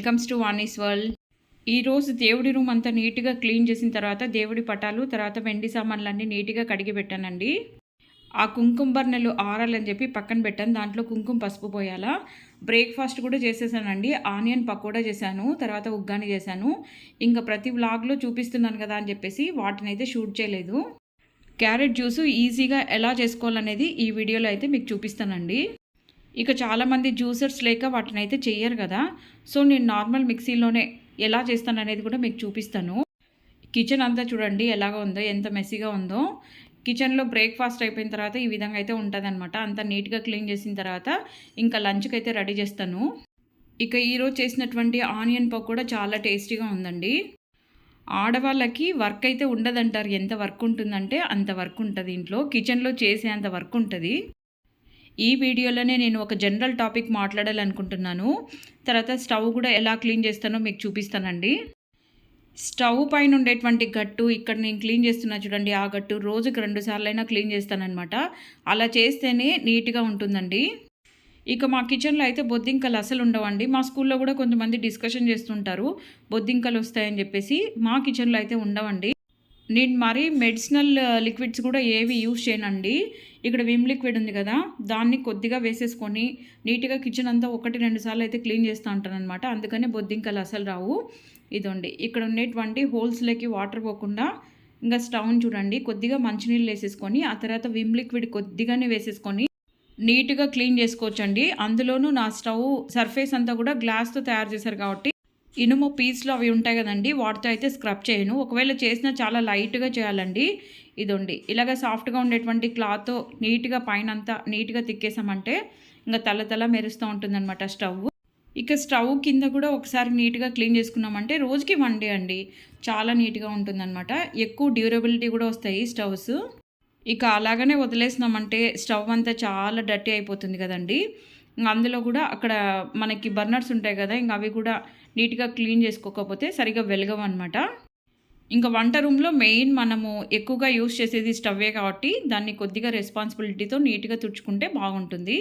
Welcomes to Vani's world. ఈరోజు దేవుడి room అంతా నీట్గా క్లీన్ చేసిన తర్వాత దేవుడి పటాలు తర్వాత వెండి సామాన్లన్నీ నీట్గా కడిగి పెట్టానండి. ఆ కుంకుమ బర్నెలు ఆరాలని చెప్పి పక్కన పెట్టాను. దాంట్లో కుంకుమ పసుపు పోయాలా. బ్రేక్ఫాస్ట్ కూడా చేసేసానండి. ఆనియన్ పకోడా చేశాను. తర్వాత ఉగ్గాని చేశాను. ఇంకా ప్రతి వ్లాగ్లో చూపిస్తున్నాను కదా అని చెప్పేసి వాటిని అయితే షూట్ చేయలేదు. క్యారెట్ జ్యూస్ ఈజీగా ఎలా చేసుకోవాలనేది ఈ వీడియోలో అయితే మీకు చూపిస్తానండి. ఇక చాలామంది జ్యూసర్స్ లేక వాటిని అయితే చేయరు కదా. సో నేను నార్మల్ మిక్సీలోనే ఎలా చేస్తాను అనేది కూడా మీకు చూపిస్తాను. కిచెన్ అంతా చూడండి ఎలాగ ఉందో ఎంత మెస్సీగా ఉందో. కిచెన్లో బ్రేక్ఫాస్ట్ అయిపోయిన తర్వాత ఈ విధంగా అయితే ఉంటుంది అనమాట అంతా నీట్గా క్లీన్ చేసిన తర్వాత ఇంకా లంచ్కి అయితే రెడీ చేస్తాను. ఇక ఈరోజు చేసినటువంటి ఆనియన్ పకోడా చాలా టేస్టీగా ఉందండి. ఆడవాళ్ళకి వర్క్ అయితే ఉండదంటారు. ఎంత వర్క్ ఉంటుందంటే అంత వర్క్ ఉంటుంది. ఇంట్లో కిచెన్లో చేసే అంత వర్క్ ఉంటుంది. ఈ వీడియోలోనే నేను ఒక జనరల్ టాపిక్ మాట్లాడాలనుకుంటున్నాను. తర్వాత స్టవ్ కూడా ఎలా క్లీన్ చేస్తానో మీకు చూపిస్తానండి. స్టవ్ పైన ఉండేటువంటి గట్టు ఇక్కడ నేను క్లీన్ చేస్తున్నా చూడండి ఆ గట్టు రోజుకి రెండు సార్లైనా క్లీన్ చేస్తానన్నమాట. అలా చేస్తేనే నీట్గా ఉంటుందండి. ఇక మా కిచెన్లో అయితే బొద్దింకలు అసలు ఉండవండి. మా స్కూల్లో కూడా కొంతమంది డిస్కషన్ చేస్తుంటారు బొద్దింకలు వస్తాయని చెప్పేసి మా కిచెన్లో అయితే ఉండవండి. నేను మరీ మెడిసినల్ లిక్విడ్స్ కూడా ఏవి యూజ్ చేయనండి. ఇక్కడ విమ్ లిక్విడ్ ఉంది కదా దాన్ని కొద్దిగా వేసేసుకొని నీట్గా కిచెన్ అంతా ఒకటి రెండు సార్లు అయితే క్లీన్ చేస్తూ ఉంటాను అనమాట అందుకనే బొద్దింకలు అసలు రావు. ఇదండి ఇక్కడ ఉండేటువంటి హోల్స్లోకి వాటర్ పోకుండా ఇంకా స్టవ్ని చూడండి కొద్దిగా మంచినీళ్ళు వేసేసుకొని ఆ తర్వాత విమ్ లిక్విడ్ కొద్దిగానే వేసేసుకొని నీట్గా క్లీన్ చేసుకోవచ్చండి. అందులోనూ నా స్టవ్ సర్ఫేస్ అంతా కూడా గ్లాస్తో తయారు చేశారు కాబట్టి ఇనుము పీస్లు అవి ఉంటాయి కదండి వాటితో అయితే స్క్రబ్ చేయను. ఒకవేళ చేసినా చాలా లైట్గా చేయాలండి. ఇదండి. ఇలాగ సాఫ్ట్గా ఉండేటువంటి క్లాత్ నీట్గా పైన అంతా నీట్గా తిక్కేసామంటే ఇంకా తల తల మెరుస్తూ ఉంటుందన్నమాట స్టవ్. ఇక స్టవ్ కింద కూడా ఒకసారి నీట్గా క్లీన్ చేసుకున్నామంటే రోజుకి వన్ డే అండి. చాలా నీట్గా ఉంటుందన్నమాట. ఎక్కువ డ్యూరబిలిటీ కూడా వస్తాయి స్టవ్స్. ఇక అలాగనే వదిలేసినామంటే స్టవ్ అంతా చాలా డర్టీ అయిపోతుంది కదండి. అందులో కూడా అక్కడ మనకి బర్నర్స్ ఉంటాయి కదా ఇంకా అవి కూడా నీట్గా క్లీన్ చేసుకోకపోతే సరిగా వెలగవు అనమాట ఇంకా వంట రూమ్లో మెయిన్ మనము ఎక్కువగా యూస్ చేసేది స్టవ్వే కాబట్టి దాన్ని కొద్దిగా రెస్పాన్సిబిలిటీతో నీట్గా తుడుచుకుంటే బాగుంటుంది.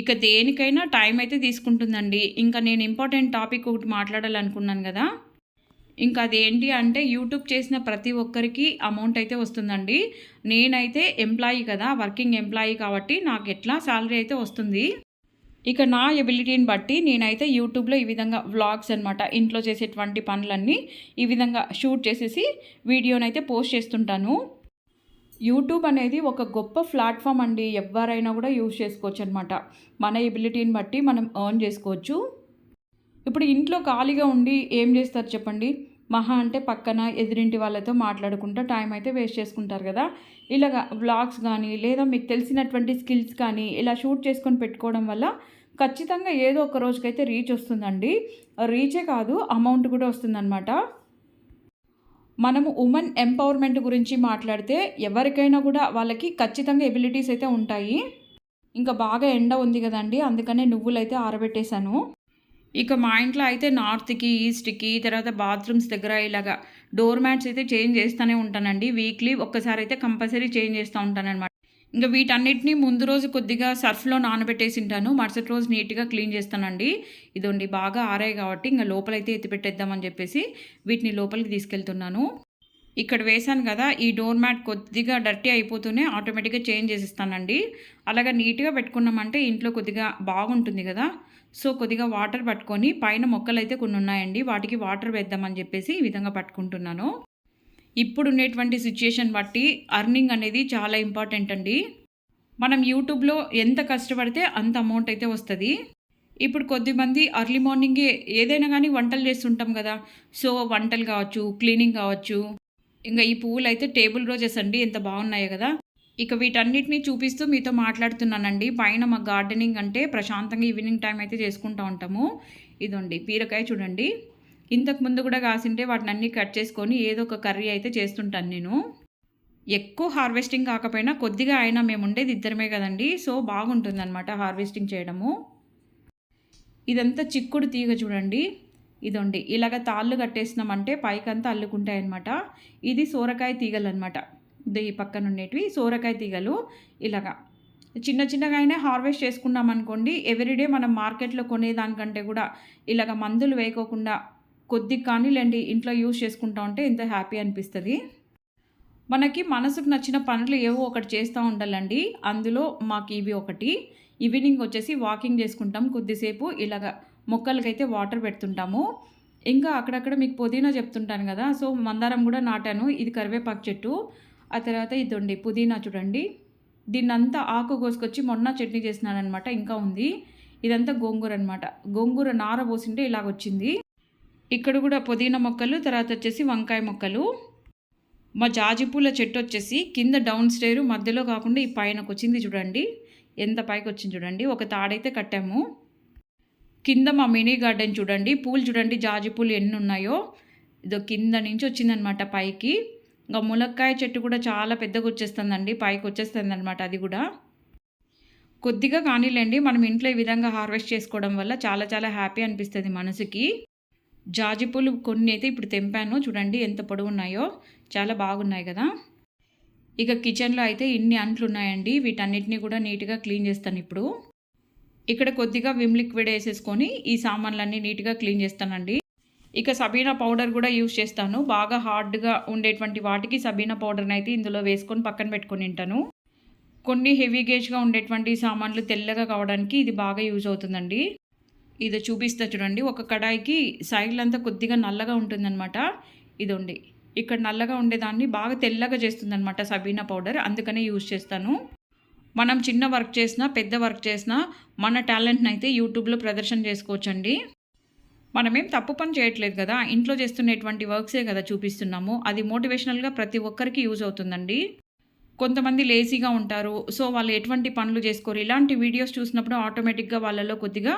ఇక దేనికైనా టైం అయితే తీసుకుంటుందండి. ఇంకా నేను ఇంపార్టెంట్ టాపిక్ ఒకటి మాట్లాడాలనుకున్నాను కదా. ఇంకా అదేంటి అంటే యూట్యూబ్ చేసిన ప్రతి ఒక్కరికి అమౌంట్ అయితే వస్తుందండి. నేనైతే ఎంప్లాయీ కదా వర్కింగ్ ఎంప్లాయీ కాబట్టి నాకు ఎట్లా శాలరీ అయితే వస్తుంది. ఇక నా ఎబిలిటీని బట్టి నేనైతే యూట్యూబ్లో ఈ విధంగా వ్లాగ్స్ అనమాట ఇంట్లో చేసేటువంటి పనులన్నీ ఈ విధంగా షూట్ చేసేసి వీడియోనైతే పోస్ట్ చేస్తుంటాను. యూట్యూబ్ అనేది ఒక గొప్ప ప్లాట్ఫామ్ అండి ఎవరైనా కూడా యూజ్ చేసుకోవచ్చు అనమాట మన ఎబిలిటీని బట్టి మనం ఎర్న్ చేసుకోవచ్చు. ఇప్పుడు ఇంట్లో ఖాళీగా ఉండి ఏం చేస్తారు చెప్పండి? మహా అంటే పక్కన ఎదురింటి వాళ్ళతో మాట్లాడుకుంటూ టైం అయితే వేస్ట్ చేసుకుంటారు కదా. ఇలాగా వ్లాగ్స్ కానీ లేదా మీకు తెలిసినటువంటి స్కిల్స్ కానీ ఇలా షూట్ చేసుకొని పెట్టుకోవడం వల్ల ఖచ్చితంగా ఏదో ఒక రోజుకైతే రీచ్ వస్తుందండి. రీచే కాదు అమౌంట్ కూడా వస్తుందన్నమాట. మనము ఉమెన్ ఎంపవర్మెంట్ గురించి మాట్లాడితే ఎవరికైనా కూడా వాళ్ళకి ఖచ్చితంగా ఎబిలిటీస్ అయితే ఉంటాయి. ఇంకా బాగా ఎండ ఉంది కదండి అందుకనే నువ్వులు అయితే ఆరబెట్టేశాను. ఇక మా ఇంట్లో అయితే నార్త్కి ఈస్ట్కి తర్వాత బాత్రూమ్స్ దగ్గర ఇలాగా డోర్ మ్యాట్స్ అయితే చేంజ్ చేస్తూనే ఉంటానండి. వీక్లీ ఒక్కసారి అయితే కంపల్సరీ చేంజ్ చేస్తూ ఉంటానన్నమాట. ఇంకా వీటన్నిటిని ముందు రోజు కొద్దిగా సర్ఫ్లో నానబెట్టేసి ఉంటాను మరుసటి రోజు నీట్గా క్లీన్ చేస్తానండి. ఇదండి బాగా ఆరాయి కాబట్టి ఇంకా లోపలైతే ఎత్తిపెట్టేద్దామని చెప్పేసి వీటిని లోపలికి తీసుకెళ్తున్నాను. ఇక్కడ వేశాను కదా ఈ డోర్ మ్యాట్ కొద్దిగా డర్టీ అయిపోతూనే ఆటోమేటిక్గా చేంజ్ చేసిస్తానండి. అలాగా నీట్గా పెట్టుకున్నామంటే ఇంట్లో కొద్దిగా బాగుంటుంది కదా. సో కొద్దిగా వాటర్ పట్టుకొని పైన మొక్కలు అయితే కొన్ని ఉన్నాయండి వాటికి వాటర్ వేద్దామని చెప్పేసి ఈ విధంగా పట్టుకుంటున్నాను. ఇప్పుడు ఉండేటువంటి సిచ్యుయేషన్ బట్టి అర్నింగ్ అనేది చాలా ఇంపార్టెంట్ అండి. మనం యూట్యూబ్లో ఎంత కష్టపడితే అంత అమౌంట్ అయితే వస్తుంది. ఇప్పుడు కొద్దిమంది అర్లీ మార్నింగే ఏదైనా కానీ వంటలు చేస్తుంటాం కదా. సో వంటలు కావచ్చు క్లీనింగ్ కావచ్చు. ఇంకా ఈ పువ్వులు అయితే టేబుల్ రోజెస్ అండి ఎంత బాగున్నాయో కదా. ఇక వీటన్నిటిని చూపిస్తూ మీతో మాట్లాడుతున్నానండి. పైన మా గార్డెనింగ్ అంటే ప్రశాంతంగా ఈవినింగ్ టైం అయితే చేసుకుంటూ ఉంటాము. ఇదండి బీరకాయ చూడండి. ఇంతకు ముందు కూడా కాసింటే వాటిని అన్నీ కట్ చేసుకొని ఏదో ఒక కర్రీ అయితే చేస్తుంటాను నేను. ఎక్కువ హార్వెస్టింగ్ కాకపోయినా కొద్దిగా అయినా మేము ఉండేది ఇద్దరమే కదండి సో బాగుంటుంది అనమాట హార్వెస్టింగ్ చేయడము. ఇదంతా చిక్కుడు తీగ చూడండి ఇదండి. ఇలాగ తాళ్ళు కట్టేసినామంటే పైకంతా అల్లుకుంటాయి అనమాట ఇది సోరకాయ తీగలు అనమాట ఈ పక్కన ఉండేటివి సోరకాయ తీగలు ఇలాగా. చిన్న చిన్నగా అయినా హార్వెస్ట్ చేసుకున్నాం అనుకోండి ఎవ్రీడే మనం మార్కెట్లో కొనేదానికంటే కూడా ఇలాగ మందులు వేయకోకుండా కొద్ది కానీ లేండి ఇంట్లో యూజ్ చేసుకుంటా ఉంటే ఎంత హ్యాపీ అనిపిస్తుంది. మనకి మనసుకు నచ్చిన పనులు ఏవో ఒకటి చేస్తూ ఉండాలండి. అందులో మాకు ఇవి ఒకటి. ఈవినింగ్ వచ్చేసి వాకింగ్ చేసుకుంటాం కొద్దిసేపు. ఇలాగ మొక్కలకైతే వాటర్ పెడుతుంటాము. ఇంకా అక్కడక్కడ మీకు పుదీనా చెప్తుంటాను కదా సో మందారం కూడా నాటాను. ఇది కరివేపాకు చెట్టు. ఆ తర్వాత ఇదండి పుదీనా చూడండి. దీన్నంతా ఆకు కోసుకొచ్చి మొన్న చట్నీ చేసినాను అనమాట ఇంకా ఉంది. ఇదంతా గోంగూర అనమాట గోంగూర నార పోసింటే ఇలాగ వచ్చింది. ఇక్కడ కూడా పుదీనా మొక్కలు తర్వాత వచ్చేసి వంకాయ మొక్కలు. మా జాజి పూల చెట్టు వచ్చేసి కింద డౌన్ స్టేరు మధ్యలో కాకుండా ఈ పైనకు వచ్చింది చూడండి. ఎంత పైకి వచ్చింది చూడండి. ఒక తాడైతే కట్టాము. కింద మా మినీ గార్డెన్ చూడండి. పూలు చూడండి జాజి పూలు ఎన్ని ఉన్నాయో. ఇదో కింద నుంచి వచ్చిందనమాట పైకి. ఇంకా ములక్కాయ చెట్టు కూడా చాలా పెద్దగా వచ్చేస్తుందండి. పైకి వచ్చేస్తుంది అనమాట అది కూడా. కొద్దిగా కానీలేండి. మనం ఇంట్లో ఈ విధంగా హార్వెస్ట్ చేసుకోవడం వల్ల చాలా చాలా హ్యాపీ అనిపిస్తుంది మనసుకి. జాజి పూలు కొన్ని అయితే ఇప్పుడు తెంపాను. చూడండి ఎంత పొడవు ఉన్నాయో చాలా బాగున్నాయి కదా. ఇక కిచెన్లో అయితే ఇన్ని అంట్లు ఉన్నాయండి వీటన్నిటిని కూడా నీట్గా క్లీన్ చేస్తాను ఇప్పుడు. ఇక్కడ కొద్దిగా విమ్ లిక్విడ్ వేసేసుకొని ఈ సామాన్లన్నీ నీట్గా క్లీన్ చేస్తానండి. ఇక సబీనా పౌడర్ కూడా యూస్ చేస్తాను. బాగా హార్డ్గా ఉండేటువంటి వాటికి సబీనా పౌడర్ని అయితే ఇందులో వేసుకొని పక్కన పెట్టుకొని ఉంటాను కొన్ని హెవీ గేజ్గా ఉండేటువంటి సామాన్లు తెల్లగా కావడానికి ఇది బాగా యూజ్ అవుతుందండి. ఇది చూపిస్తా చూడండి. ఒక కడాయికి సైడ్లు అంతా కొద్దిగా నల్లగా ఉంటుందన్నమాట. ఇదండి. ఇక్కడ నల్లగా ఉండేదాన్ని బాగా తెల్లగా చేస్తుందన్నమాట సబీనా పౌడర్. అందుకనే యూజ్ చేస్తాను. మనం చిన్న వర్క్ చేసినా పెద్ద వర్క్ చేసినా మన టాలెంట్ని అయితే యూట్యూబ్లో ప్రదర్శన చేసుకోవచ్చండి. మనమేం తప్పు పని చేయట్లేదు కదా. ఇంట్లో చేస్తున్నటువంటి వర్క్సే కదా చూపిస్తున్నాము. అది మోటివేషనల్గా ప్రతి ఒక్కరికి యూజ్ అవుతుందండి. కొంతమంది లేజీగా ఉంటారు. సో వాళ్ళు ఎటువంటి పనులు చేసుకోరు. ఇలాంటి వీడియోస్ చూసినప్పుడు ఆటోమేటిక్గా వాళ్ళలో కొద్దిగా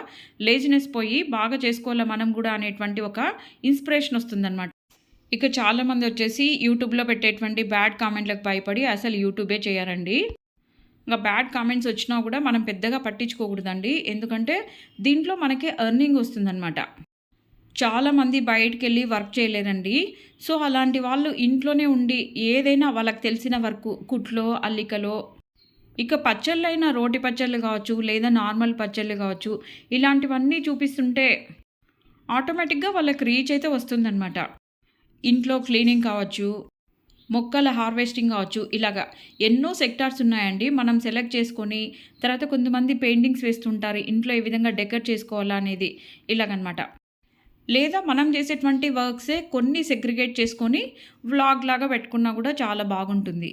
లేజినెస్ పోయి బాగా చేసుకోవాలా మనం కూడా అనేటువంటి ఒక ఇన్స్పిరేషన్ వస్తుందన్నమాట. ఇక చాలామంది వచ్చేసి యూట్యూబ్లో పెట్టేటువంటి బ్యాడ్ కామెంట్లకు భయపడి అసలు యూట్యూబే చేయరండి. ఇంకా బ్యాడ్ కామెంట్స్ వచ్చినా కూడా మనం పెద్దగా పట్టించుకోకూడదండి. ఎందుకంటే దీంట్లో మనకి ఎర్నింగ్ వస్తుందన్నమాట. చాలామంది బయటికి వెళ్ళి వర్క్ చేయలేదండి. సో అలాంటి వాళ్ళు ఇంట్లోనే ఉండి ఏదైనా వాళ్ళకి తెలిసిన వర్క్ కుట్లో అల్లికలో ఇక పచ్చళ్ళైనా రోటి పచ్చళ్ళు కావచ్చు లేదా నార్మల్ పచ్చళ్ళు కావచ్చు ఇలాంటివన్నీ చూపిస్తుంటే ఆటోమేటిక్గా వాళ్ళకి రీచ్ అయితే వస్తుందన్నమాట. ఇంట్లో క్లీనింగ్ కావచ్చు మొక్కల హార్వెస్టింగ్ కావచ్చు ఇలాగా ఎన్నో సెక్టార్స్ ఉన్నాయండి. మనం సెలెక్ట్ చేసుకొని తర్వాత కొంతమంది పెయింటింగ్స్ వేస్తుంటారు. ఇంట్లో ఏ విధంగా డెకర్ చేసుకోవాలా అనేది ఇలాగనమాట. లేదా మనం చేసేటువంటి వర్క్సే కొన్ని సెగ్రిగేట్ చేసుకొని వ్లాగ్ లాగా పెట్టుకున్నా కూడా చాలా బాగుంటుంది.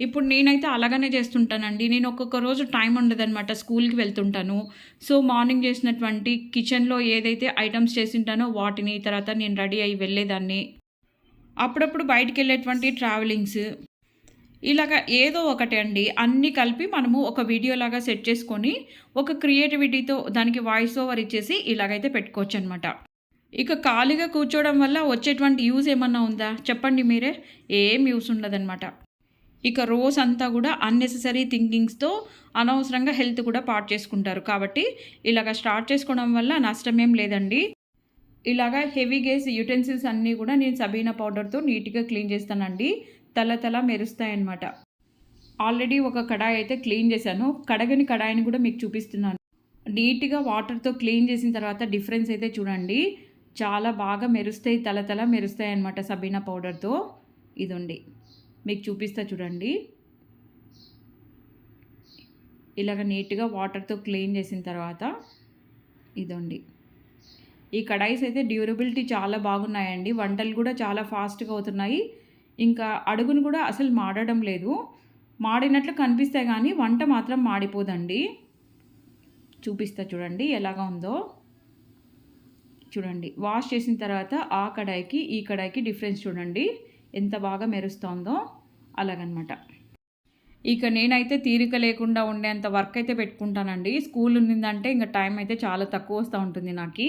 ఇప్పుడు నేనైతే అలాగనే చేస్తుంటానండి. నేను ఒక్కొక్క రోజు టైం ఉండదన్నమాట. స్కూల్కి వెళ్తుంటాను. సో మార్నింగ్ చేసినటువంటి కిచెన్లో ఏదైతే ఐటమ్స్ చేసింటానో వాటిని తర్వాత నేను రెడీ అయ్యి వెళ్ళేదాన్ని. అప్పుడప్పుడు బయటికి వెళ్ళేటువంటి ట్రావెలింగ్స్. ఇలాగ ఏదో ఒకటి అండి. అన్నీ కలిపి మనము ఒక వీడియోలాగా సెట్ చేసుకొని ఒక క్రియేటివిటీతో దానికి వాయిస్ ఓవర్ ఇచ్చేసి ఇలాగైతే పెట్టుకోవచ్చు అనమాట ఇక ఖాళీగా కూర్చోవడం వల్ల వచ్చేటువంటి యూజ్ ఏమన్నా ఉందా? చెప్పండి మీరే. ఏం యూస్ ఉండదన్నమాట. ఇక రోజు అంతా కూడా అన్నెసెసరీ థింకింగ్స్తో అనవసరంగా హెల్త్ కూడా పాటు చేసుకుంటారు. కాబట్టి ఇలాగ స్టార్ట్ చేసుకోవడం వల్ల నష్టమేం లేదండి. ఇలాగా హెవీ గేస్ యుటెన్సిల్స్ అన్నీ కూడా నేను సబీనా పౌడర్తో నీట్గా క్లీన్ చేస్తానండి. తల తల మెరుస్తాయన్నమాట. ఆల్రెడీ ఒక కడాయి అయితే క్లీన్ చేశాను. కడగని కడాయిని కూడా మీకు చూపిస్తున్నాను. నీట్గా వాటర్తో క్లీన్ చేసిన తర్వాత డిఫరెన్స్ అయితే చూడండి. చాలా బాగా మెరుస్తాయి తలతల మెరుస్తాయి అనమాట సబీనా పౌడర్తో. ఇదండి. మీకు చూపిస్తా చూడండి. ఇలాగ నీట్గా వాటర్తో క్లీన్ చేసిన తర్వాత ఇదండి. ఈ కడాయిస్ అయితే డ్యూరబిలిటీ చాలా బాగున్నాయండి. వంటలు కూడా చాలా ఫాస్ట్గా అవుతున్నాయి. ఇంకా అడుగును కూడా అసలు మాడడం లేదు. మాడినట్లు కనిపిస్తాయి కానీ వంట మాత్రం మాడిపోదండి. చూపిస్తా చూడండి ఎలాగా ఉందో. చూడండి. వాష్ చేసిన తర్వాత ఆ కడాయికి ఈ కడాయికి డిఫరెన్స్ చూడండి. ఎంత బాగా మెరుస్తోందో అలాగనమాట. ఇక నేనైతే తీరిక లేకుండా ఉండేంత వర్క్ అయితే పెట్టుకుంటానండి. స్కూల్ ఉందంటే ఇంకా టైం అయితే చాలా తక్కువ వస్తూ ఉంటుంది నాకు.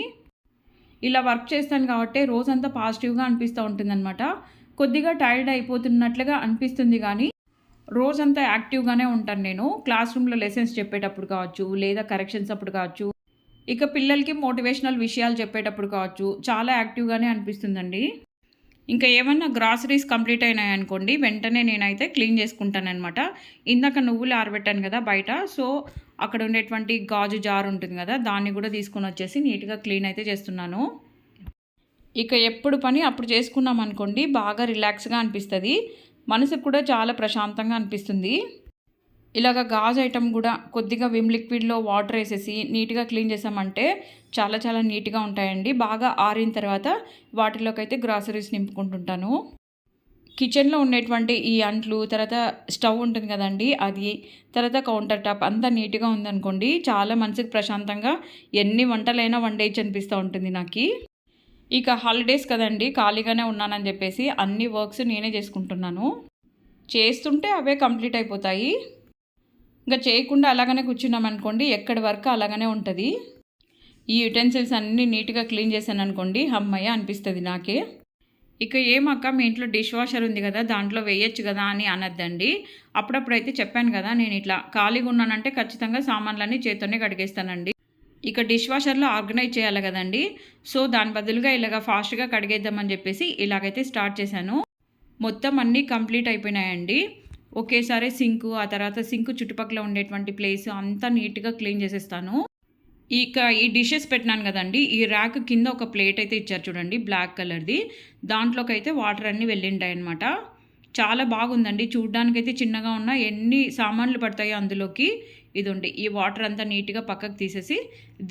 ఇలా వర్క్ చేస్తాను కాబట్టి రోజంతా పాజిటివ్గా అనిపిస్తూ ఉంటుందన్నమాట. కొద్దిగా టైర్డ్ అయిపోతున్నట్లుగా అనిపిస్తుంది కానీ రోజంతా యాక్టివ్గానే ఉంటాను నేను. క్లాస్ రూమ్లో లెసన్స్ చెప్పేటప్పుడు కావచ్చు లేదా కరెక్షన్స్ అప్పుడు కావచ్చు. ఇక పిల్లలకి మోటివేషనల్ విషయాలు చెప్పేటప్పుడు కావచ్చు చాలా యాక్టివ్గానే అనిపిస్తుందండి. ఇంకా ఏమన్నా గ్రాసరీస్ కంప్లీట్ అయినాయి అనుకోండి వెంటనే నేనైతే క్లీన్ చేసుకుంటానమాట ఇందాక నువ్వులు ఆరబెట్టాను కదా బయట సో అక్కడ ఉండేటువంటి గాజు జార్ ఉంటుంది కదా దాన్ని కూడా తీసుకొని వచ్చేసి నీట్గా క్లీన్ అయితే చేస్తున్నాను. ఇక ఎప్పుడు పని అప్పుడు చేసుకున్నాం అనుకోండి బాగా రిలాక్స్గా అనిపిస్తుంది. మనసుకు కూడా చాలా ప్రశాంతంగా అనిపిస్తుంది. ఇలాగ గాజు ఐటమ్ కూడా కొద్దిగా విమ్ లిక్విడ్లో వాటర్ వేసేసి నీట్గా క్లీన్ చేసామంటే చాలా చాలా నీట్గా ఉంటాయండి. బాగా ఆరిన తర్వాత వాటిలోకి అయితే గ్రాసరీస్ నింపుకుంటుంటాను. కిచెన్లో ఉండేటువంటి ఈ అంట్లు తర్వాత స్టవ్ ఉంటుంది కదండి అది తర్వాత కౌంటర్ టాప్ అంతా నీట్గా ఉందనుకోండి చాలా మనసుకు ప్రశాంతంగా ఎన్ని వంటలైనా వండేయచ్చు అనిపిస్తూ ఉంటుంది నాకు. ఇక హాలిడేస్ కదండి ఖాళీగానే ఉన్నానని చెప్పేసి అన్ని వర్క్స్ నేనే చేసుకుంటున్నాను. చేస్తుంటే అవే కంప్లీట్ అయిపోతాయి. ఇంకా చేయకుండా అలాగనే కూర్చున్నాం అనుకోండి ఎక్కడి వరకు అలాగనే ఉంటుంది. ఈ యుటెన్సిల్స్ అన్నీ నీట్గా క్లీన్ చేశాను అనుకోండి అమ్మయ్య అనిపిస్తుంది నాకే. ఇక ఏమక్క మీ ఇంట్లో డిష్ వాషర్ ఉంది కదా దాంట్లో వేయచ్చు కదా అని అనద్దండి. అప్పుడప్పుడు అయితే చెప్పాను కదా నేను ఇట్లా ఖాళీగా ఉన్నానంటే ఖచ్చితంగా సామాన్లన్నీ చేతోనే కడిగేస్తానండి. ఇక డిష్ వాషర్లో ఆర్గనైజ్ చేయాలి కదండి. సో దాని బదులుగా ఇలాగ ఫాస్ట్గా కడిగేద్దామని చెప్పేసి ఇలాగైతే స్టార్ట్ చేశాను. మొత్తం అన్నీ కంప్లీట్ అయిపోయినాయండి. ఒకేసారి సింకు ఆ తర్వాత సింకు చుట్టుపక్కల ఉండేటువంటి ప్లేస్ అంతా నీట్గా క్లీన్ చేసేస్తాను. ఇక ఈ డిషెస్ పెట్టినాను కదండి ఈ ర్యాక్ కింద ఒక ప్లేట్ అయితే ఇచ్చారు చూడండి బ్లాక్ కలర్ది దాంట్లోకి అయితే వాటర్ అన్నీ వెళ్ళింటాయి అనమాట చాలా బాగుందండి చూడ్డానికైతే చిన్నగా ఉన్న ఎన్ని సామాన్లు పడతాయో అందులోకి ఇది ఉండి ఈ వాటర్ అంతా నీట్గా పక్కకు తీసేసి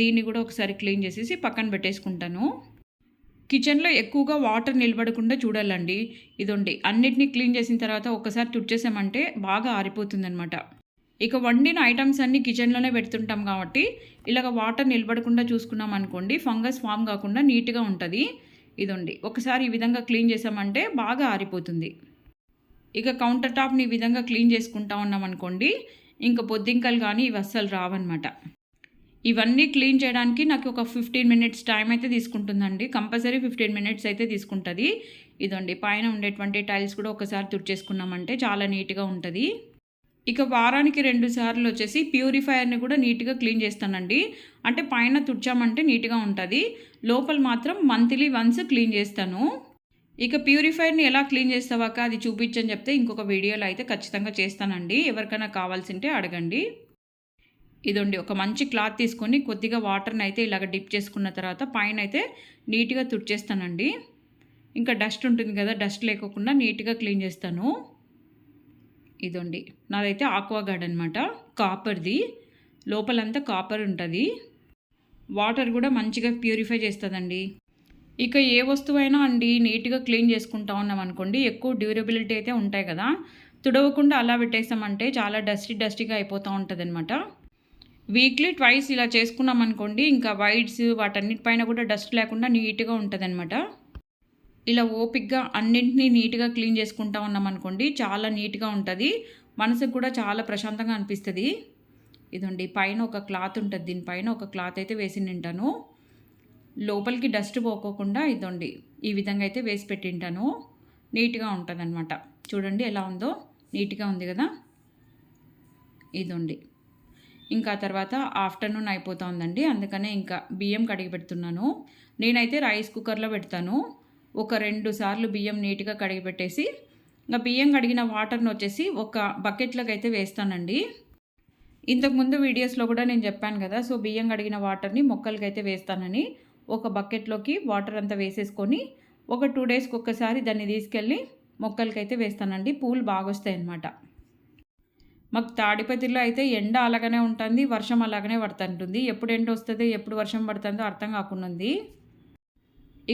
దీన్ని కూడా ఒకసారి క్లీన్ చేసేసి పక్కన పెట్టేసుకుంటాను. కిచెన్లో ఎక్కువగా వాటర్ నిలబడకుండా చూడాలండి. ఇదండి. అన్నిటినీ క్లీన్ చేసిన తర్వాత ఒకసారి తుడిచేసామంటే బాగా ఆరిపోతుందనమాట ఇక వండిన ఐటమ్స్ అన్నీ కిచెన్లోనే పెడుతుంటాం కాబట్టి ఇలాగ వాటర్ నిలబడకుండా చూసుకున్నాం అనుకోండి ఫంగస్ ఫామ్ కాకుండా నీట్గా ఉంటుంది. ఇదండి. ఒకసారి ఈ విధంగా క్లీన్ చేసామంటే బాగా ఆరిపోతుంది. ఇక కౌంటర్ టాప్ని ఈ విధంగా క్లీన్ చేసుకుంటా ఉన్నాం అనుకోండి ఇంకా బొద్దింకలు కానీ ఇవి అస్సలు రావన్నమాట. ఇవన్నీ క్లీన్ చేయడానికి నాకు ఒక ఫిఫ్టీన్ మినిట్స్ టైం అయితే తీసుకుంటుందండి. కంపల్సరీ ఫిఫ్టీన్ మినిట్స్ అయితే తీసుకుంటుంది. ఇదండి పైన ఉండేటువంటి టైల్స్ కూడా ఒకసారి తుడిచేసుకున్నామంటే చాలా నీట్గా ఉంటుంది. ఇక వారానికి రెండు సార్లు వచ్చేసి ప్యూరిఫైయర్ని కూడా నీట్గా క్లీన్ చేస్తానండి. అంటే పైన తుడిచామంటే నీట్గా ఉంటుంది. లోపల మాత్రం మంత్లీ వన్స్ క్లీన్ చేస్తాను. ఇక ప్యూరిఫైర్ని ఎలా క్లీన్ చేస్తావాక అది చూపించని చెప్తే ఇంకొక వీడియోలో అయితే ఖచ్చితంగా చేస్తానండి. ఎవరికైనా కావాల్సింటే అడగండి. ఇదండి. ఒక మంచి క్లాత్ తీసుకొని కొద్దిగా వాటర్ని అయితే ఇలాగ డిప్ చేసుకున్న తర్వాత పైన అయితే నీట్గా తుడిచేస్తానండి. ఇంకా డస్ట్ ఉంటుంది కదా డస్ట్ లేకోకుండా నీట్గా క్లీన్ చేస్తాను. ఇదండి. నాదైతే ఆక్వాగార్డ్ అనమాట కాపర్ది. లోపలంతా కాపర్ ఉంటుంది. వాటర్ కూడా మంచిగా ప్యూరిఫై చేస్తుందండి. ఇక ఏ వస్తువైనా అండి నీట్గా క్లీన్ చేసుకుంటా ఉన్నాం అనుకోండి ఎక్కువ డ్యూరబిలిటీ అయితే ఉంటాయి కదా. తుడవకుండా అలా పెట్టేస్తామంటే చాలా డస్టీ డస్టీగా అయిపోతూ ఉంటుంది అనమాట వీక్లీ ట్వైస్ ఇలా చేసుకున్నాం అనుకోండి ఇంకా వైట్స్ వాటన్నిటిపైన కూడా డస్ట్ లేకుండా నీట్గా ఉంటుంది అనమాట ఇలా ఓపిక్గా అన్నింటినీ నీట్గా క్లీన్ చేసుకుంటా ఉన్నాం అనుకోండి చాలా నీట్గా ఉంటుంది. మనసుకు కూడా చాలా ప్రశాంతంగా అనిపిస్తుంది. ఇదండి పైన ఒక క్లాత్ ఉంటుంది దీనిపైన ఒక క్లాత్ అయితే వేసి నింటాను. లోపలికి డస్ట్ పోకోకుండా ఇదండి ఈ విధంగా అయితే వేసి పెట్టింటాను నీట్గా ఉంటుంది చూడండి ఎలా ఉందో నీట్గా ఉంది కదా? ఇదండి. ఇంకా తర్వాత ఆఫ్టర్నూన్ అయిపోతుందండి. అందుకనే ఇంకా బియ్యం కడిగి పెడుతున్నాను. నేనైతే రైస్ కుక్కర్లో పెడతాను. ఒక రెండు సార్లు బియ్యం నీట్గా కడిగి పెట్టేసి ఇంకా బియ్యం కడిగిన వాటర్ని వచ్చేసి ఒక బకెట్లోకి అయితే వేస్తానండి. ఇంతకుముందు వీడియోస్లో కూడా నేను చెప్పాను కదా సో బియ్యం కడిగిన వాటర్ని మొక్కలకి అయితే వేస్తానని. ఒక బకెట్లోకి వాటర్ అంతా వేసేసుకొని ఒక టూ డేస్కి ఒక్కసారి దాన్ని తీసుకెళ్ళి మొక్కలకైతే వేస్తానండి. పూలు బాగా వస్తాయి అన్నమాట మాకు తాడిపత్రిలో అయితే ఎండ అలాగనే ఉంటుంది వర్షం అలాగనే పడుతుంటుంది. ఎప్పుడు ఎండ వస్తుంది ఎప్పుడు వర్షం పడుతుందో అర్థం కాకుండా ఉంది.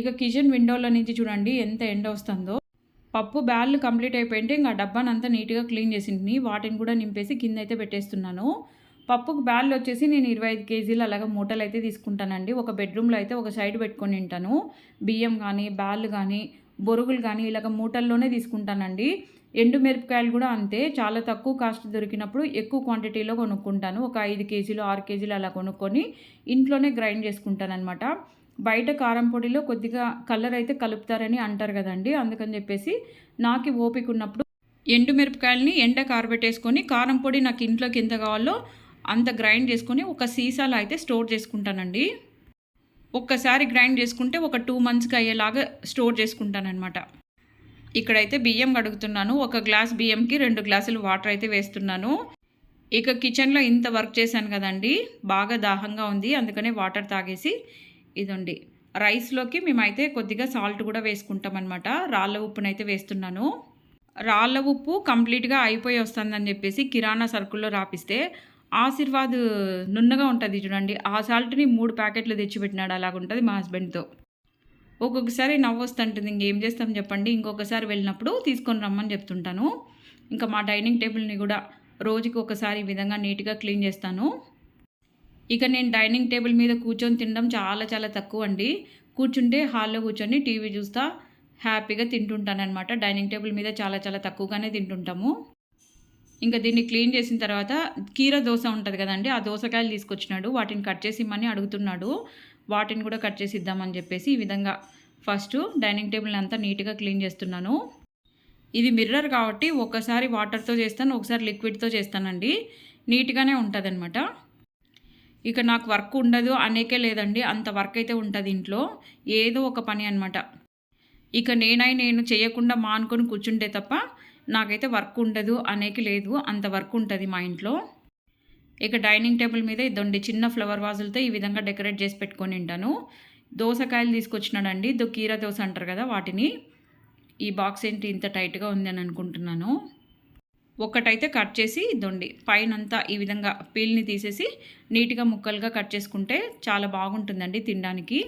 ఇక కిచెన్ విండోలో నుంచి చూడండి ఎంత ఎండ వస్తుందో. పప్పు బ్యాళ్ళు కంప్లీట్ అయిపోయింటే ఇంకా డబ్బాని అంతా నీట్గా క్లీన్ చేసింది. వాటిని కూడా నింపేసి కింద అయితే పెట్టేస్తున్నాను. పప్పుకు బ్యాళ్ళు వచ్చేసి నేను ఇరవై ఐదు కేజీలు అలాగే మూటలు అయితే తీసుకుంటానండి. ఒక బెడ్రూమ్లో అయితే ఒక సైడ్ పెట్టుకొని తింటాను. బియ్యం కానీ బ్యాళ్ళు కానీ బొరుగులు కానీ ఇలాగ మూటల్లోనే తీసుకుంటానండి. ఎండు మిరపకాయలు కూడా అంతే. చాలా తక్కువ కాస్ట్ దొరికినప్పుడు ఎక్కువ క్వాంటిటీలో కొనుక్కుంటాను. ఒక ఐదు కేజీలు ఆరు కేజీలు అలా కొనుక్కొని ఇంట్లోనే గ్రైండ్ చేసుకుంటాను అనమాట బయట కారం పొడిలో కొద్దిగా కలర్ అయితే కలుపుతారని అంటారు కదండి. అందుకని చెప్పేసి నాకు ఓపిక ఉన్నప్పుడు ఎండు మిరపకాయలని ఎండ కారబెట్టేసుకొని కారం పొడి నాకు ఇంట్లోకి ఎంత కావాలో అంత గ్రైండ్ చేసుకొని ఒక సీసాలో అయితే స్టోర్ చేసుకుంటానండి. ఒక్కసారి గ్రైండ్ చేసుకుంటే ఒక టూ మంత్స్కి అయ్యేలాగా స్టోర్ చేసుకుంటానమాట ఇక్కడైతే బియ్యం కడుగుతున్నాను. ఒక గ్లాస్ బియ్యంకి రెండు గ్లాసులు వాటర్ అయితే వేస్తున్నాను. ఇక కిచెన్లో ఇంత వర్క్ చేశాను కదండి. బాగా దాహంగా ఉంది. అందుకనే వాటర్ తాగేసి ఇదండి. రైస్లోకి మేమైతే కొద్దిగా సాల్ట్ కూడా వేసుకుంటాం అనమాట రాళ్ళ ఉప్పునైతే వేస్తున్నాను. రాళ్ళ ఉప్పు కంప్లీట్గా అయిపోయి వస్తుందని చెప్పేసి కిరాణా సరుకుల్లో రాపిస్తే ఆశీర్వాద్ నున్నగా ఉంటుంది చూడండి. ఆ సాల్ట్ని మూడు ప్యాకెట్లు తెచ్చిపెట్టినాడు. అలాగుంటుంది మా హస్బెండ్తో. ఒక్కొక్కసారి నవ్వు వస్తుంటుంది ఇంకేం చేస్తాం చెప్పండి. ఇంకొకసారి వెళ్ళినప్పుడు తీసుకొని రమ్మని చెప్తుంటాను. ఇంకా మా డైనింగ్ టేబుల్ని కూడా రోజుకి ఒకసారి ఈ విధంగా నీట్గా క్లీన్ చేస్తాను. ఇక నేను డైనింగ్ టేబుల్ మీద కూర్చొని తినడం చాలా చాలా తక్కువ అండి. కూర్చుంటే హాల్లో కూర్చొని టీవీ చూస్తా హ్యాపీగా తింటుంటానన్నమాట. డైనింగ్ టేబుల్ మీద చాలా చాలా తక్కువగానే తింటుంటాము. ఇంకా దీన్ని క్లీన్ చేసిన తర్వాత కీర దోశ ఉంటుంది కదండి ఆ దోసకాయలు తీసుకొచ్చినాడు. వాటిని కట్ చేసి ఇమ్మని అడుగుతున్నాడు. వాటిని కూడా కట్ చేసి ఇద్దామని చెప్పేసి ఈ విధంగా ఫస్ట్ డైనింగ్ టేబుల్ని అంతా నీట్గా క్లీన్ చేస్తున్నాను. ఇది మిర్రర్ కాబట్టి ఒకసారి వాటర్తో చేస్తాను ఒకసారి లిక్విడ్తో చేస్తానండి. నీట్గానే ఉంటుంది ఇక నాకు వర్క్ ఉండదు అనేకే లేదండి అంత వర్క్ అయితే ఉంటుంది ఇంట్లో. ఏదో ఒక పని అనమాట ఇక నేనై నేను చేయకుండా మానుకొని కూర్చుంటే తప్ప నాకైతే వర్క్ ఉండదు అనేకి లేదు అంత వర్క్ ఉంటుంది మా ఇంట్లో. ఇక డైనింగ్ టేబుల్ మీద ఇదండి చిన్న ఫ్లవర్ వాజులతో ఈ విధంగా డెకరేట్ చేసి పెట్టుకొని ఉంటాను. దోసకాయలు తీసుకొచ్చినాడండి. దో కీరా దోశ అంటారు కదా వాటిని. ఈ బాక్స్ ఏంటి ఇంత టైట్గా ఉంది అని అనుకుంటున్నాను. ఒక్కటైతే కట్ చేసి దొండి పైనంతా ఈ విధంగా పీల్ని తీసేసి నీట్గా ముక్కలుగా కట్ చేసుకుంటే చాలా బాగుంటుందండి తినడానికి.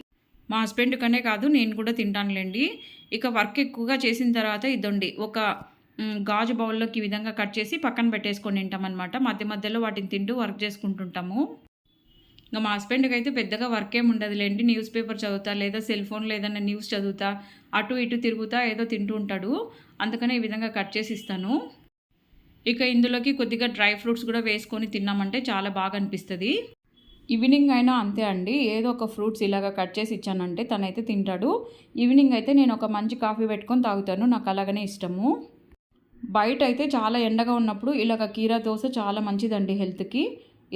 మా హస్బెండ్ కనే కాదు నేను కూడా తింటానులేండి. ఇక వర్క్ ఎక్కువగా చేసిన తర్వాత ఇదండి ఒక గాజు బౌల్లోకి ఈ విధంగా కట్ చేసి పక్కన పెట్టేసుకొని తింటామన్నమాట. మధ్య మధ్యలో వాటిని తింటూ వర్క్ చేసుకుంటుంటాము. ఇంకా మా హస్బెండ్కి అయితే పెద్దగా వర్క్ ఏమి ఉండదులేండి. న్యూస్ పేపర్ చదువుతా లేదా సెల్ ఫోన్లో ఏదైనా న్యూస్ చదువుతా అటు ఇటు తిరుగుతా ఏదో తింటూ ఉంటాడు. అందుకనే ఈ విధంగా కట్ చేసి ఇస్తాను. ఇక ఇందులోకి కొద్దిగా డ్రై ఫ్రూట్స్ కూడా వేసుకొని తిన్నామంటే చాలా బాగా అనిపిస్తుంది. ఈవినింగ్ అయినా అంతే అండి. ఏదో ఒక ఫ్రూట్స్ ఇలాగ కట్ చేసి ఇచ్చానంటే తనైతే తింటాడు. ఈవినింగ్ అయితే నేను ఒక మంచి కాఫీ పెట్టుకొని తాగుతాను. నాకు అలాగనే ఇష్టము. బయట అయితే చాలా ఎండగా ఉన్నప్పుడు ఇలాగ కీరా దోశ చాలా మంచిదండి హెల్త్కి.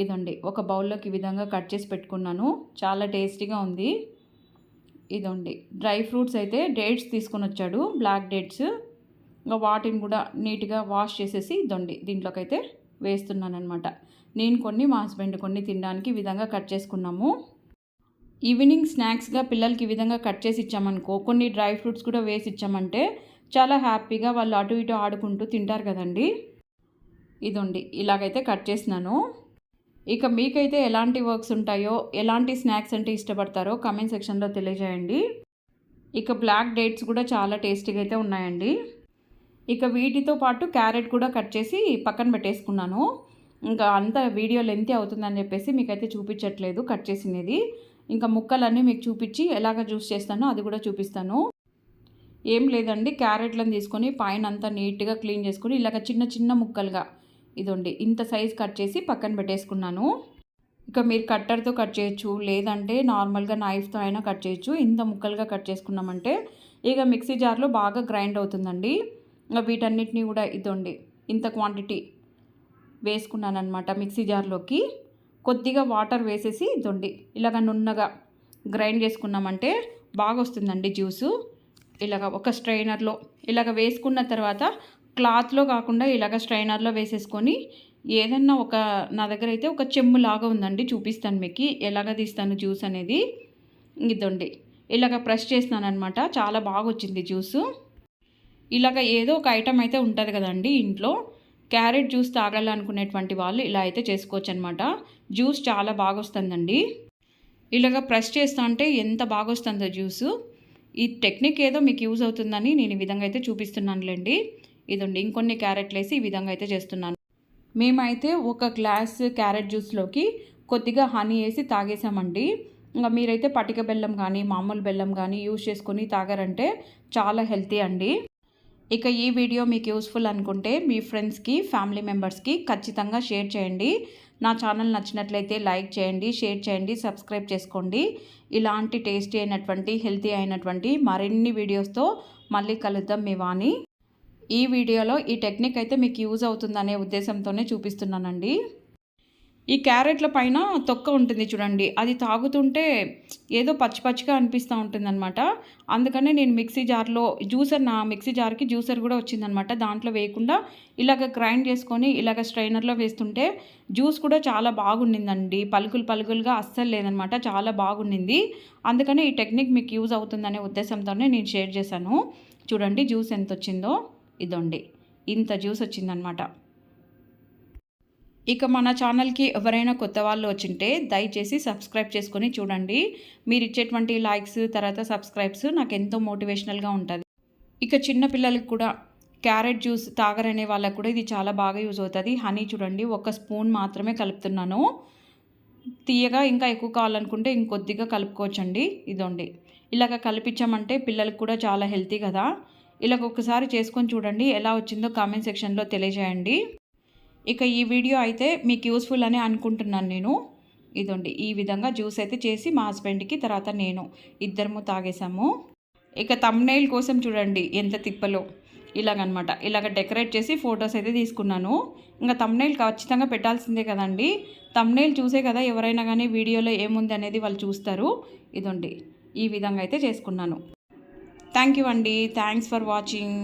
ఇదండి ఒక బౌల్లోకి ఈ విధంగా కట్ చేసి పెట్టుకున్నాను. చాలా టేస్టీగా ఉంది. ఇదండి డ్రై ఫ్రూట్స్ అయితే డేట్స్ తీసుకొని వచ్చాడు బ్లాక్ డేట్స్. ఇంకా వాటిని కూడా నీట్గా వాష్ చేసేసి ఇదండి దీంట్లోకైతే వేస్తున్నాను అనమాట నేను కొన్ని మా హస్బెండ్ కొన్ని తినడానికి విధంగా కట్ చేసుకున్నాము. ఈవినింగ్ స్నాక్స్గా పిల్లలకి ఈ విధంగా కట్ చేసి ఇచ్చామనుకో కొన్ని డ్రై ఫ్రూట్స్ కూడా వేసి ఇచ్చామంటే చాలా హ్యాపీగా వాళ్ళు అటు ఇటు ఆడుకుంటూ తింటారు కదండి. ఇదండి ఇలాగైతే కట్ చేసినాను. ఇక మీకైతే ఎలాంటి వర్క్స్ ఉంటాయో ఎలాంటి స్నాక్స్ అంటే ఇష్టపడతారో కమెంట్ సెక్షన్లో తెలియజేయండి. ఇక బ్లాక్ డేట్స్ కూడా చాలా టేస్టీగా అయితే ఉన్నాయండి. ఇక వీటితో పాటు క్యారెట్ కూడా కట్ చేసి పక్కన పెట్టేసుకున్నాను. ఇంకా అంత వీడియో లెంత్ అవుతుందని చెప్పేసి మీకైతే చూపించట్లేదు కట్ చేసినది. ఇంకా ముక్కలన్నీ మీకు చూపించి ఎలాగ జ్యూస్ చేస్తానో అది కూడా చూపిస్తాను. ఏం లేదండి క్యారెట్లను తీసుకొని పైన అంతా నీట్గా క్లీన్ చేసుకొని ఇలాగ చిన్న చిన్న ముక్కలుగా ఇదండి. ఇంత సైజ్ కట్ చేసి పక్కన పెట్టేసుకున్నాను. ఇక మీరు కట్టర్తో కట్ చేయొచ్చు లేదంటే నార్మల్గా నైఫ్తో అయినా కట్ చేయొచ్చు. ఇంత ముక్కలుగా కట్ చేసుకున్నామంటే ఇక మిక్సీ జార్లో బాగా గ్రైండ్ అవుతుందండి. ఇంకా వీటన్నిటిని కూడా ఇదండి. ఇంత క్వాంటిటీ వేసుకున్నాను అనమాట మిక్సీ జార్లోకి. కొద్దిగా వాటర్ వేసేసి ఇదండి. ఇలాగ నున్నగా గ్రైండ్ చేసుకున్నామంటే బాగా వస్తుందండి జ్యూసు. ఇలాగ ఒక స్ట్రైనర్లో ఇలాగ వేసుకున్న తర్వాత క్లాత్లో కాకుండా ఇలాగ స్ట్రైనర్లో వేసేసుకొని ఏదన్నా ఒక నా దగ్గర అయితే ఒక చెమ్ము లాగా ఉందండి చూపిస్తాను మీకు. ఎలాగ తీస్తాను జ్యూస్ అనేది? ఇదండి ఇలాగ ప్రెస్ చేస్తున్నాను చాలా బాగా వచ్చింది జ్యూసు. ఇలాగ ఏదో ఒక ఐటెం అయితే ఉంటుంది కదండి ఇంట్లో. క్యారెట్ జ్యూస్ తాగాలనుకునేటువంటి వాళ్ళు ఇలా అయితే చేసుకోవచ్చు అనమాట జ్యూస్ చాలా బాగా వస్తుందండి. ఇలాగ ప్రెస్ చేస్తా అంటే ఎంత బాగా వస్తుందో జ్యూసు. ఈ టెక్నిక్ ఏదో మీకు యూజ్ అవుతుందని నేను ఈ విధంగా అయితే చూపిస్తున్నానులేండి. ఇదండి ఇంకొన్ని క్యారెట్లు వేసి ఈ విధంగా అయితే చేస్తున్నాను. మేమైతే ఒక గ్లాస్ క్యారెట్ జ్యూస్లోకి కొద్దిగా హనీ వేసి తాగేసామండి. ఇంకా మీరైతే పటిక బెల్లం కానీ మామూలు బెల్లం కానీ యూజ్ చేసుకొని తాగారంటే చాలా హెల్తీ అండి. ఇక ఈ వీడియో మీకు యూస్ఫుల్ అనుకుంటే మీ ఫ్రెండ్స్కి ఫ్యామిలీ మెంబర్స్కి ఖచ్చితంగా షేర్ చేయండి. నా ఛానల్ నచ్చినట్లయితే లైక్ చేయండి షేర్ చేయండి సబ్స్క్రైబ్ చేసుకోండి. ఇలాంటి టేస్టీ అయినటువంటి హెల్తీ అయినటువంటి మరిన్ని వీడియోస్తో మళ్ళీ కలుద్దాం మీ వాణి. ఈ వీడియోలో ఈ టెక్నిక్ అయితే మీకు యూజ్ అవుతుందనే ఉద్దేశంతోనే చూపిస్తున్నానండి. ఈ క్యారెట్ల పైన తొక్క ఉంటుంది చూడండి. అది తాగుతుంటే ఏదో పచ్చి పచ్చిగా అనిపిస్తూ ఉంటుందన్నమాట. అందుకనే నేను మిక్సీ జార్లో జ్యూసర్ నా మిక్సీ జార్కి జ్యూసర్ కూడా వచ్చిందనమాట దాంట్లో వేయకుండా ఇలాగ గ్రైండ్ చేసుకొని ఇలాగ స్ట్రైనర్లో వేస్తుంటే జ్యూస్ కూడా చాలా బాగుండిందండి. పలుకులు పలుకులుగా అస్సలు లేదనమాట చాలా బాగుండింది. అందుకనే ఈ టెక్నిక్ మీకు యూజ్ అవుతుందనే ఉద్దేశంతోనే నేను షేర్ చేశాను. చూడండి జ్యూస్ ఎంత వచ్చిందో ఇదండి. ఇంత జ్యూస్ వచ్చిందనమాట ఇక మన ఛానల్కి ఎవరైనా కొత్త వాళ్ళు వచ్చింటే దయచేసి సబ్స్క్రైబ్ చేసుకొని చూడండి. మీరు ఇచ్చేటువంటి లైక్స్ తర్వాత సబ్స్క్రైబ్స్ నాకు ఎంతో మోటివేషనల్గా ఉంటుంది. ఇక చిన్న పిల్లలకి కూడా క్యారెట్ జ్యూస్ తాగరనే వాళ్ళకు కూడా ఇది చాలా బాగా యూజ్ అవుతుంది. హనీ చూడండి ఒక స్పూన్ మాత్రమే కలుపుతున్నాను. తీయగా ఇంకా ఎక్కువ కావాలనుకుంటే ఇంకొద్దిగా కలుపుకోవచ్చండి. ఇదండి. ఇలాగ కలిపించామంటే పిల్లలకు కూడా చాలా హెల్తీ కదా. ఇలాగ ఒకసారి చేసుకొని చూడండి ఎలా వచ్చిందో కామెంట్ సెక్షన్లో తెలియజేయండి. ఇక ఈ వీడియో అయితే మీకు యూస్ఫుల్ అని అనుకుంటున్నాను నేను. ఇదండి ఈ విధంగా జ్యూస్ అయితే చేసి మా హస్బెండ్కి తర్వాత నేను ఇద్దరము తాగేసాము ఇక తమ్నైల్ కోసం చూడండి ఎంత తిప్పలో. ఇలాగనమాట ఇలాగ డెకరేట్ చేసి ఫొటోస్ అయితే తీసుకున్నాను. ఇంకా తమ్నైల్ ఖచ్చితంగా పెట్టాల్సిందే కదండి. తమ్నైల్ చూసే కదా ఎవరైనా కానీ వీడియోలో ఏముంది అనేది వాళ్ళు చూస్తారు. ఇదండి ఈ విధంగా అయితే చేసుకున్నాను. థ్యాంక్ యూ అండి థ్యాంక్స్ ఫర్ వాచింగ్